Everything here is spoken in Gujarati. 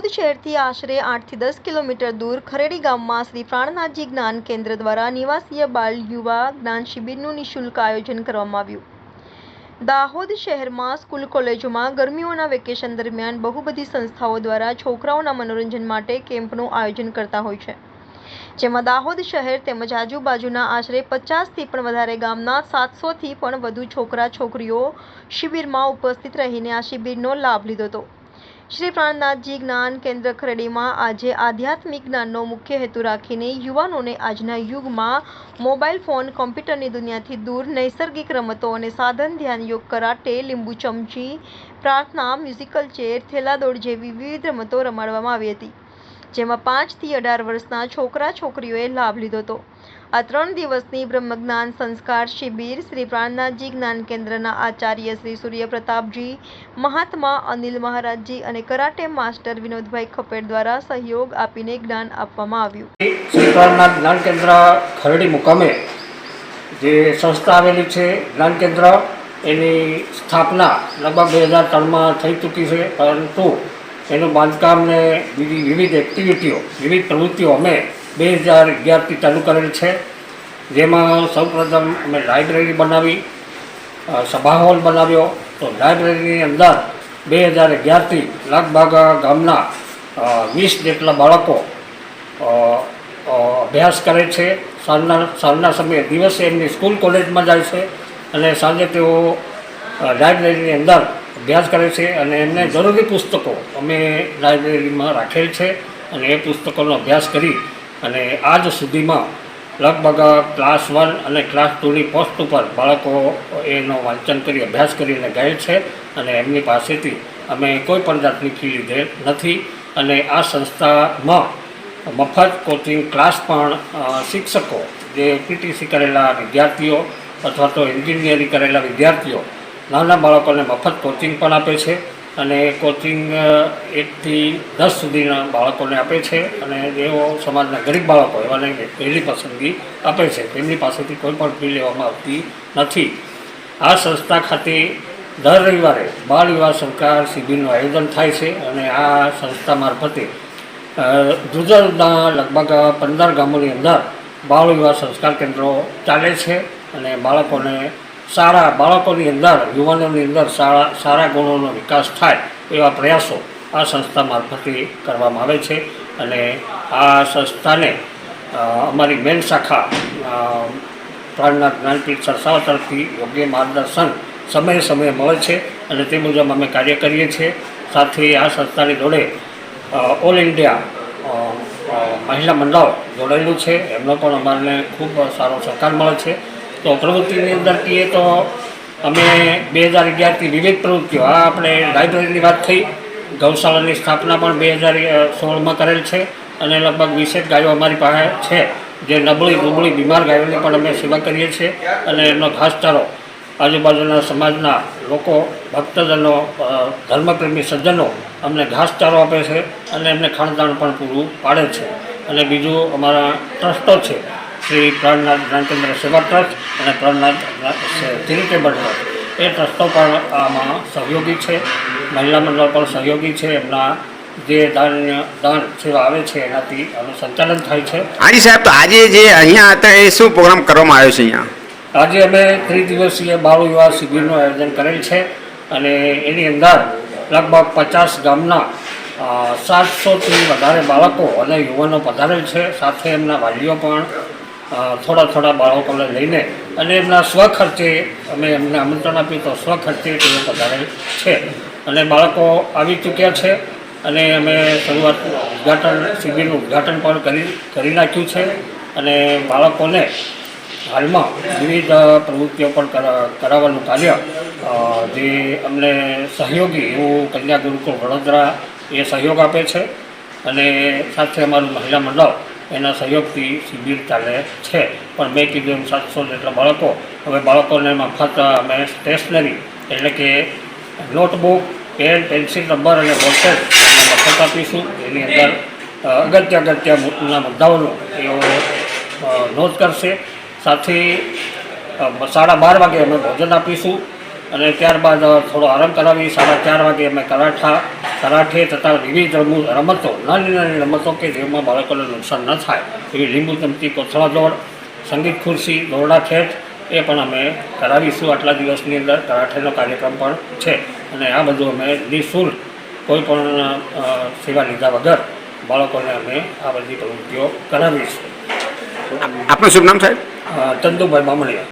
દાહોદ શહેરથી આશરે આઠથી દસ કિલોમીટર દૂર ખરેડી ગામમાં શ્રી પ્રાણનાથજી જ્ઞાન કેન્દ્ર દ્વારા નિવાસીય બાલ યુવા જ્ઞાન શિબિરનું નિઃશુલ્ક આયોજન કરવામાં આવ્યું. દાહોદ શહેરમાં સ્કૂલ કોલેજોમાં ગરમીઓના વેકેશન દરમિયાન બહુ બધી સંસ્થાઓ દ્વારા છોકરાઓના મનોરંજન માટે કેમ્પનું આયોજન કરતા હોય છે. જેમાં દાહોદ શહેર તેમજ આજુબાજુના આશરે પચાસથી પણ વધારે ગામના સાતસોથી પણ વધુ છોકરા છોકરીઓ શિબિરમાં ઉપસ્થિત રહીને આ શિબિરનો લાભ લીધો હતો. શ્રી પ્રાણનાથજી જ્ઞાન કેન્દ્ર ખરડીમાં આજે આધ્યાત્મિક જ્ઞાનનો મુખ્ય હેતુ રાખીને યુવાનોને આજના યુગમાં મોબાઈલ ફોન, કોમ્પ્યુટરની દુનિયાથી દૂર નૈસર્ગિક રમતો અને સાધન ધ્યાન યોગ કરાટે, લીંબુ ચમચી, પ્રાર્થના, મ્યુઝિકલ ચેર, થેલાદોડ જેવી વિવિધ રમતો રમાડવામાં આવી હતી. જેમાં પાંચથી અઢાર વર્ષના છોકરા છોકરીઓએ લાભ લીધો હતો. આ ત્રણ દિવસની બ્રહ્મજ્ઞાન સંસ્કાર શિબિર શ્રી પ્રાણનાથજી જ્ઞાન કેન્દ્રના આચાર્ય શ્રી સૂર્યપ્રતાપજી, મહાત્મા અનિલ મહારાજજી અને કરાટે માસ્ટર વિનોદભાઈ ખપેડ દ્વારા સહયોગ આપીને જ્ઞાન આપવામાં આવ્યું. શ્રી પ્રાણનાથ જ્ઞાન કેન્દ્ર ખરડી મુકામે જે સંસ્થા આવેલી છે, જ્ઞાન કેન્દ્ર, એની સ્થાપના લગભગ બે હજાર ત્રણમાં થઈ ચૂકી છે, પરંતુ એનું બાંધકામ ને બીજી વિવિધ એક્ટિવિટીઓ વિવિધ પ્રવૃત્તિઓ અમે બે હજાર અગિયારથી ચાલુ કરેલ છે. જેમાં સૌપ્રથમ અમે લાઇબ્રેરી બનાવી સભા હોલ બનાવ્યો. તો લાઇબ્રેરીની અંદર બે હજાર અગિયારથી લગભગ ગામના વીસ જેટલા બાળકો અભ્યાસ કરે છે. સાંજના સાંજના સમયે દિવસે એમની સ્કૂલ કોલેજમાં જાય છે. અને સાંજે તેઓ લાઇબ્રેરીની અંદર અભ્યાસ કરે છે અને એમને જરૂરી પુસ્તકો અમે લાઇબ્રેરીમાં રાખેલ છે અને એ પુસ્તકોનો અભ્યાસ કરી અને આજ સુધીમાં લગભગ ક્લાસ વન અને ક્લાસ ટુની પોસ્ટ ઉપર બાળકો એનો વાંચન કરી, અભ્યાસ કરીને ગયેલ છે અને એમની પાસેથી અમે કોઈ પણ જાતની ફી લીધેલ નથી અને આ સંસ્થામાં મફત કોચિંગ ક્લાસ પણ શિક્ષકો, જે પીટીસી કરેલા વિદ્યાર્થીઓ અથવા તો એન્જિનિયરિંગ કરેલા વિદ્યાર્થીઓ નાના બાળકોને મફત કોચિંગ પણ આપે છે અને કોચિંગ એકથી દસ સુધીના બાળકોને આપે છે અને જેઓ સમાજના ગરીબ બાળકો એવાને પહેલી પસંદગી આપે છે. તેમની પાસેથી કોઈ પણ ફી લેવામાં આવતી નથી. આ સંસ્થા ખાતે દર રવિવારે બાળ વિવાહ સંસ્કાર શિબિરનું આયોજન થાય છે અને આ સંસ્થા મારફતે જુદા જુદા લગભગ પંદર ગામોની અંદર બાળ વિવાહ સંસ્કાર કેન્દ્રો ચાલે છે અને બાળકોને સારા બાળકોની અંદર, યુવાનોની અંદર સારા સારા ગુણોનો વિકાસ થાય એવા પ્રયાસો આ સંસ્થા મારફતે કરવામાં આવે છે. અને આ સંસ્થાને અમારી મેન શાખા પ્રાણના જ્ઞાનપીઠ સરસાવા તરફથી યોગ્ય માર્ગદર્શન સમયે સમયે મળે છે અને તે મુજબ અમે કાર્ય કરીએ છીએ. સાથે આ સંસ્થાની જોડે ઓલ ઇન્ડિયા મહિલા મંડળ જોડાયેલું છે. એમનો પણ અમારને ખૂબ સારો સહકાર મળે છે. તો પ્રવૃત્તિની અંદર કહીએ તો અમે બે હજાર અગિયારથી વિવિધ પ્રવૃત્તિઓ, આ આપણે લાઇબ્રેરીની વાત થઈ, ગૌશાળાની સ્થાપના પણ બે હજાર સોળમાં કરેલ છે અને લગભગ વીસેક ગાયો અમારી પાસે છે, જે નબળી દુબળી બીમાર ગાયોની પણ અમે સેવા કરીએ છીએ અને એમનો ઘાસચારો આજુબાજુના સમાજના લોકો, ભક્તજનો ધર્મપ્રેમી સજ્જનો અમને ઘાસચારો આપે છે અને એમને ખાણદાણ પણ પૂરું પાડે છે. અને બીજું અમારા ટ્રસ્ટો છે શ્રી પ્રાણનાથ જ્ઞાનચંદ્ર સેવા ટ્રસ્ટ અને પ્રાણનાથ ચેરિટેબલ ટ્રસ્ટ. એ ટ્રસ્ટો પણ આમાં સહયોગી છે. મહિલા મંડળ પણ સહયોગી છે. એમના જે દાન દાન સેવા આવે છે એનાથી આનું સંચાલન થાય છે. હાજી સાહેબ તો આજે જે અહીંયા હતા એ શું પ્રોગ્રામ કરવામાં આવ્યો છે અહીંયા? આજે અમે ત્રિદિવસીય બાળ વિવાહ શિબિરનું આયોજન કરેલ છે અને એની અંદર લગભગ પચાસ ગામના સાતસોથી વધારે બાળકો અને યુવાનો પધારેલ છે. સાથે એમના વાલીઓ પણ થોડા થોડા બાળકોને લઈને અને એમના સ્વખર્ચે અમે એમને આમંત્રણ આપ્યું તો સ્વખર્ચે તેઓ પધારે છે. અને બાળકો આવી ચૂક્યા છે અને અમે શરૂઆત ઉદ્ઘાટન, શિબિરનું ઉદ્ઘાટન પણ કરી કરી નાખ્યું છે. અને બાળકોને હાલમાં વિવિધ પ્રવૃત્તિઓ પણ કરાવવાનું કાર્ય જે અમને સહયોગી એવું કન્યા ગુરુકુળ વડોદરા એ સહયોગ આપે છે. અને સાથે અમારું મહિલા મંડળ એના સહયોગથી શિબિર ચાલે છે. પણ મેં કીધું એમ સાતસો જેટલા બાળકો, હવે બાળકોને મફત અમે સ્ટેશનરી એટલે કે નોટબુક પેન પેન્સિલ રબર અને બોટલ મફત આપીશું. એની અંદર અગત્ય અગત્યના મુદ્દાઓનો એઓ નોંધ કરશે. સાથે સાડા બાર વાગે અમે ભોજન આપીશું. અને ત્યારબાદ થોડો આરામ કરાવી સાડા ચાર વાગે અમે કરાઠા કરાઠે તથા વિવિધ રમુ- રમતો નાની નાની રમતો કે જેમાં બાળકોને નુકસાન ન થાય એવી લીંબુ ચમચી કોથળા દોડ સંગીત ખુરશી દોરડા ખેંચ એ પણ અમે કરાવીશું. આટલા દિવસની અંદર કરાઠેનો કાર્યક્રમ પણ છે. અને આ બધું અમે નિઃશુલ્ક કોઈ પણ સેવા લીધા વગર બાળકોને અમે આ બધી પ્રવૃત્તિઓ કરાવીશું. આપનું શુભ નામ સાહેબ? ચંદુભાઈ બામણીયા.